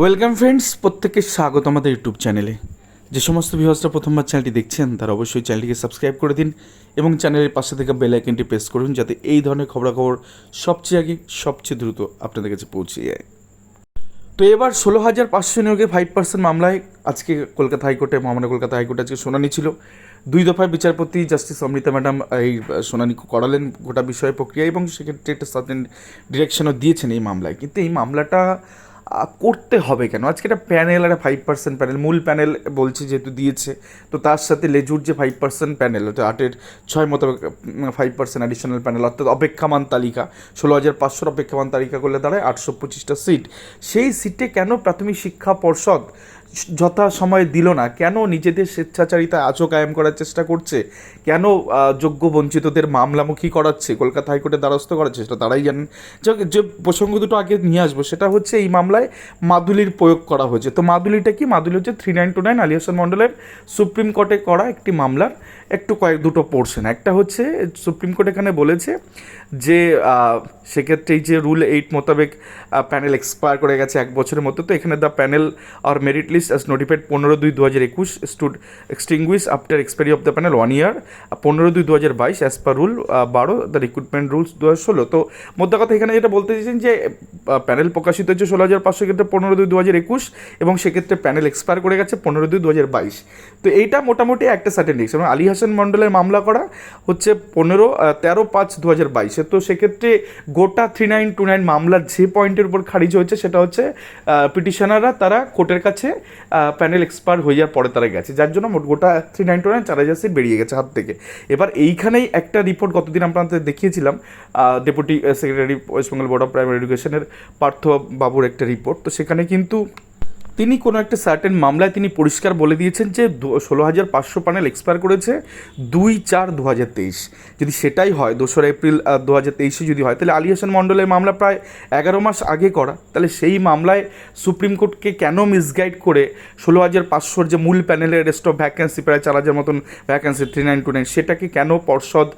Welcome friends প্রত্যেককে স্বাগত আমাদের ইউটিউব চ্যানেলে যে সমস্ত ভিউয়ার্সরা প্রথমবার চ্যানেলটি দেখছেন, তারা অবশ্যই চ্যানেলটিকে সাবস্ক্রাইব করে দিন এবং চ্যানেলের পাশে থেকে বেল আইকনটি প্রেস করুন যাতে এই ধরনের খবরাখবর সবচেয়ে আগে, সবচেয়ে দ্রুত আপনাদের কাছে পৌঁছে যায়। তো এবার ষোলো হাজার পাঁচশো নিয়োগে ফাইভ পার্সেন্ট মামলায় আজকে কলকাতা হাইকোর্টে, মহামান্য কলকাতা হাইকোর্টে আজকে শুনানি ছিল। দুই দফায় বিচারপতি জাস্টিস অমৃতা ম্যাডাম এই শুনানি করালেন গোটা বিষয় প্রক্রিয়া এবং সেক্ষেত্রে একটা সার্টেন ডিরেকশনও দিয়েছেন এই মামলায়। কিন্তু এই মামলাটা করতে হবে কেন? আজকে একটা প্যানেল আর ফাইভ পার্সেন্ট প্যানেল মূল প্যানেল বলছে যেহেতু দিয়েছে, তো তার সাথে লেজুর যে ফাইভ পার্সেন্ট প্যানেল অর্থাৎ আটের ছয় মতো ফাইভ পার্সেন্ট অ্যাডিশনাল প্যানেল অর্থাৎ অপেক্ষামান তালিকা, ষোলো হাজার পাঁচশোর অপেক্ষামান তালিকা করলে দাঁড়ায় আটশো পঁচিশটা সিট সেই সিটে কেন প্রাথমিক শিক্ষা পর্ষদ যথা সময় দিল না, কেন নিজেদের স্বেচ্ছাচারিতা আজও কায়েম করার চেষ্টা করছে? কেন যোগ্য বঞ্চিতদের মামলামুখী করাচ্ছে? কলকাতা হাইকোর্টে দ্বারস্থ করাচ্ছে সেটা তারাই জানেন। যে- প্রসঙ্গ দুটো আগে নিয়ে আসব, সেটা হচ্ছে এই মামলায় মাদুলির প্রয়োগ করা হয়েছে। তো মাদুলিটা কি? মাদুলি হচ্ছে থ্রি নাইন টু নাইন আলিয়াসন মণ্ডলের সুপ্রিম কোর্টে করা একটি মামলার একটু কয়েক, দুটো পোর্শন একটা হচ্ছে, সুপ্রিম কোর্ট এখানে বলেছে যে সেক্ষেত্রে এই যে রুল এইট মোতাবেক প্যানেল এক্সপায়ার করে গেছে এক বছরের মতো তো এখানে দ্য প্যানেল আর মেরিট লিস্ট অ্যাজ নোটিফাইড পনেরো দুই দু হাজার একুশ stood extinguish after expiry of the panel one year পনেরো দুই দু হাজার বাইশ অ্যাজ পার রুল বারো দ্য রিক্রুটমেন্ট রুলস দু হাজার ষোলো। তো মোদ্দা কথা এখানে যেটা বলতে চাইছেন যে প্যানেল প্রকাশিত হচ্ছে ষোলো হাজার পাঁচশো ক্ষেত্রে পনেরো দুই দু হাজার একুশ, এবং সেক্ষেত্রে প্যানেল এক্সপায়ার করে গেছে পনেরো দুই দু হাজার বাইশ। তো এইটা মোটামুটি একটা সার্টেন ডিক্স এবং আলী হাসান মণ্ডলের মামলা করা হচ্ছে পনেরো তেরো পাঁচ দু হাজার বাইশে। তো সেক্ষেত্রে গোটা থ্রি নাইন টু নাইন মামলার যে পয়েন্টের উপর খারিজ হয়েছে, সেটা হচ্ছে পিটিশনাররা, তারা কোর্টের কাছে প্যানেল এক্সপায়ার যাওয়ার পরে তারা গেছে। যার জন্য মোট গোটা থ্রি নাইন টু নাইন চার হাজার সিট বেরিয়ে গেছে হাত থেকে। এবার এইখানেই একটা রিপোর্ট গতদিন আপনাদের দেখিয়েছিলাম deputy secretary West Bengal board of primary এডুকেশনের পার্থ বাবুর একটা রিপোর্ট তো সেখানে কিন্তু তিনি কোনো একটা সার্টেন মামলায় তিনি পরিষ্কার বলে দিয়েছেন যে ষোলো হাজার পাঁচশো প্যানেল এক্সপায়ার করেছে দুই চার দু হাজার তেইশ। যদি সেটাই হয়, দোসরা এপ্রিল দু হাজার তেইশে যদি হয়, তাহলে আলী হাসান মণ্ডলের মামলা প্রায় এগারো মাস আগে করা। তাহলে সেই মামলায় সুপ্রিম কোর্টকে কেন মিসগাইড করে ষোলো হাজার পাঁচশোর যে মূল প্যানেলের রেস্ট অফ ভ্যাকেন্সি প্রায় চার হাজার মতন vacancy three nine two nine সেটাকে কেন পর্ষদ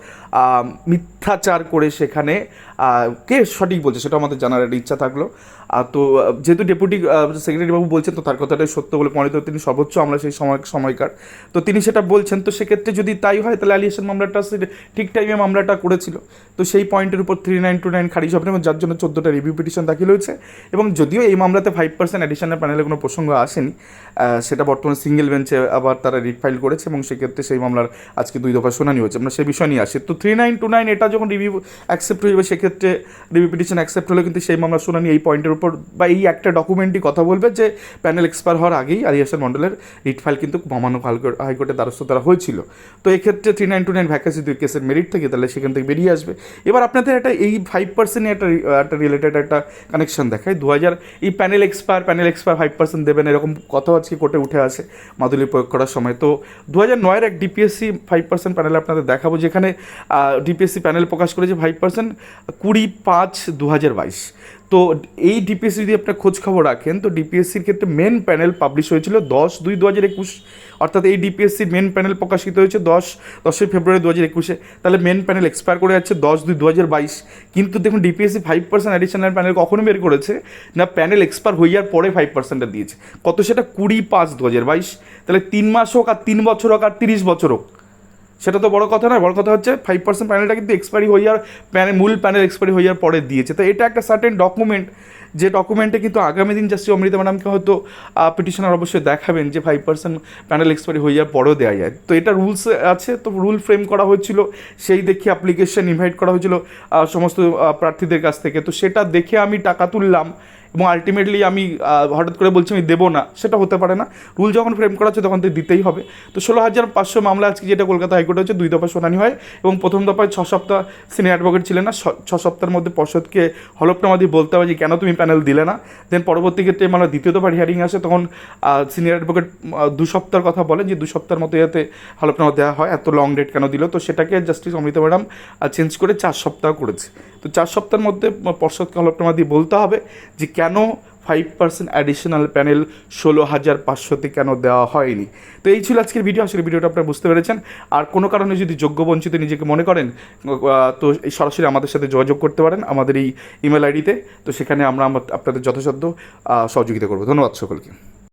মিথ্যাচার করে সেখানে কে সঠিক বলছে সেটা আমাদের জানার একটা ইচ্ছা থাকল। তো যেহেতু ডেপুটি সেক্রেটারি বাবু বলছেন, তো তার কথাটাই সত্য বলে প্রমাণিত, তিনি সর্বোচ্চ আমরা সেই সময়, সময়কার। তো তিনি সেটা বলছেন, তো সেক্ষেত্রে যদি তাই হয়, তাহলে আলিয়েশন মামলাটা ঠিক টাইমে মামলাটা করেছিল। তো সেই পয়েন্টের উপর থ্রি নাইন টু নাইন খারিজ হবে এবং যার জন্য চোদ্দোটা রিভিউ পিটিশন দাখিল হয়েছে। এবং যদিও এই মামলাতে ফাইভ পার্সেন্ট অ্যাডিশনাল প্যানেলে কোনো প্রসঙ্গ আসেনি সেটা বর্তমানে সিঙ্গেল বেঞ্চে আবার তারা রিট ফাইল করেছে, এবং সেক্ষেত্রে সেই মামলার আজকে দুই দফা শুনানি হয়েছে। আমরা সেই বিষয় নিয়ে আসি। তো থ্রি নাইন টু নাইন এটা যখন রিভিউ অ্যাকসেপ্ট হয়ে যাবে, সেক্ষেত্রে রিভিউ পিটিশন অ্যাকসেপ্ট হলে কিন্তু সেই মামলার শুনানি এই পয়েন্টের উপর বা এই একটা ডকুমেন্টই কথা বলবে যে প্যানেল এক্সপায়ার হওয়ার আগেই আলিয়াসান মণ্ডলের রিট ফাইল কিন্তু হাইকোর্ট- হাইকোর্টের দ্বারস্থ তারা হয়েছিল। তো এক্ষেত্রে three nine two nine vacancy দুই কেসের মেরিট থেকে তাহলে সেখান থেকে বেরিয়ে আসবে। এবার আপনাদের একটা এই ফাইভ পার্সেন্ট একটা একটা রিলেটেড একটা কানেকশন দেখায় দু হাজার এই panel expire panel expire five percent দেবেন এরকম কথা আজকে কোর্টে উঠে আসে মাদুলি প্রয়োগ করার সময়। তো দু হাজার নয়ের এক ডিপিএসসি ফাইভ পার্সেন্ট প্যানেল আপনাদের দেখাবো যেখানে ডিপিএসসি প্যানেল প্রকাশ করেছে ফাইভ পার্সেন্ট কুড়ি পাঁচ দু হাজার বাইশ। তো এই ডিপিএসসি যদি আপনার খোঁজ খবর রাখেন, তো ডিপিএসসির ক্ষেত্রে মেন প্যানেল পাবলিশ হয়েছিল দশ দুই দু হাজার একুশ, অর্থাৎ এই ডিপিএসসির মেন প্যানেল প্রকাশিত হয়েছে দশ, দশই ফেব্রুয়ারি দু হাজার একুশে। তাহলে মেন প্যানেল এক্সপায়ার করে যাচ্ছে দশ দুই দু হাজার বাইশ। কিন্তু দেখুন DPSC five percent additional panel কখনো বের করেছে, না প্যানেল এক্সপায়ার হয়ে যাওয়ার পরে ফাইভ পার্সেন্টটা দিয়েছে। কত সেটা কুড়ি পাঁচ দু হাজার বাইশ। তাহলে তিন মাস হোক আর তিন বছর হোক আর তিরিশ বছর হোক সেটা তো বড় কথা নয়, বড় কথা হচ্ছে ফাইভ পার্সেন্ট প্যানেলটা কিন্তু এক্সপায়ারি হয়ে যাওয়ার প্যানেল মূল প্যানেল এক্সপায়ারি হয়ে যাওয়ার পরে দিয়েছে। তো এটা একটা সার্টেন ডকুমেন্ট যে ডকুমেন্টে কিন্তু আগামী দিন জাস্টি অমৃতা ম্যাডামকে হয়তো পিটিশনার অবশ্যই দেখাবেন যে ফাইভ পার্সেন্ট প্যানেল এক্সপায়ারি হয়ে যাওয়ার পরেও দেওয়া যায়। তো এটা রুলস আছে, তো রুল ফ্রেম করা হয়েছিল, সেই দেখে অ্যাপ্লিকেশন ইনভাইট করা হয়েছিল সমস্ত প্রার্থীদের কাছ থেকে। তো সেটা দেখে আমি টাকা তুললাম এবং আলটিমেটলি আমি হঠাৎ করে বলছি আমি দেবো না, সেটা হতে পারে না। রুল যখন ফ্রেম করা হচ্ছে তখন তো দিতেই হবে। তো ষোলো হাজার পাঁচশো মামলা আজকে যেটা কলকাতা হাইকোর্টে হচ্ছে, দুই দফা শুনানি হয় এবং প্রথম দফায় ছ সপ্তাহ সিনিয়র অ্যাডভোকেট ছিলেন না, ছ- সপ্তাহের মধ্যে পর্ষদকে হলফনামা দিয়ে বলতে হবে যে, কেন তুমি প্যানেল দিলে না? দেন পরবর্তী ক্ষেত্রে মামলা দ্বিতীয় দফার হিয়ারিং আসে, তখন সিনিয়র অ্যাডভোকেট দু সপ্তাহের কথা বলেন যে, দু সপ্তাহের মতো যাতে হলফনামা দেওয়া হয়, এত লং ডেট কেন দিল? তো সেটাকে জাস্টিস অমিতা ম্যাডাম চেঞ্জ করে চার সপ্তাহ করেছে। তো চার সপ্তাহের মধ্যে পর্ষদকে হলফনামা দিয়ে বলতে হবে যে কেন ফাইভ পার্সেন্ট অ্যাডিশনাল প্যানেল ষোলো হাজার পাঁচশোতে কেন দেওয়া হয়নি? তো এই ছিল আজকের ভিডিও আসলে ভিডিওটা আপনারা বুঝতে পেরেছেন। আর কোনো কারণে যদি যোগ্য বঞ্চিত নিজেকে মনে করেন তো এই সরাসরি আমাদের সাথে যোগাযোগ করতে পারেন আমাদের এই ইমেল আইডিতে তো। সেখানে আমরা আপনাদের যথাসাধ্য সহযোগিতা করব। ধন্যবাদ সকলকে।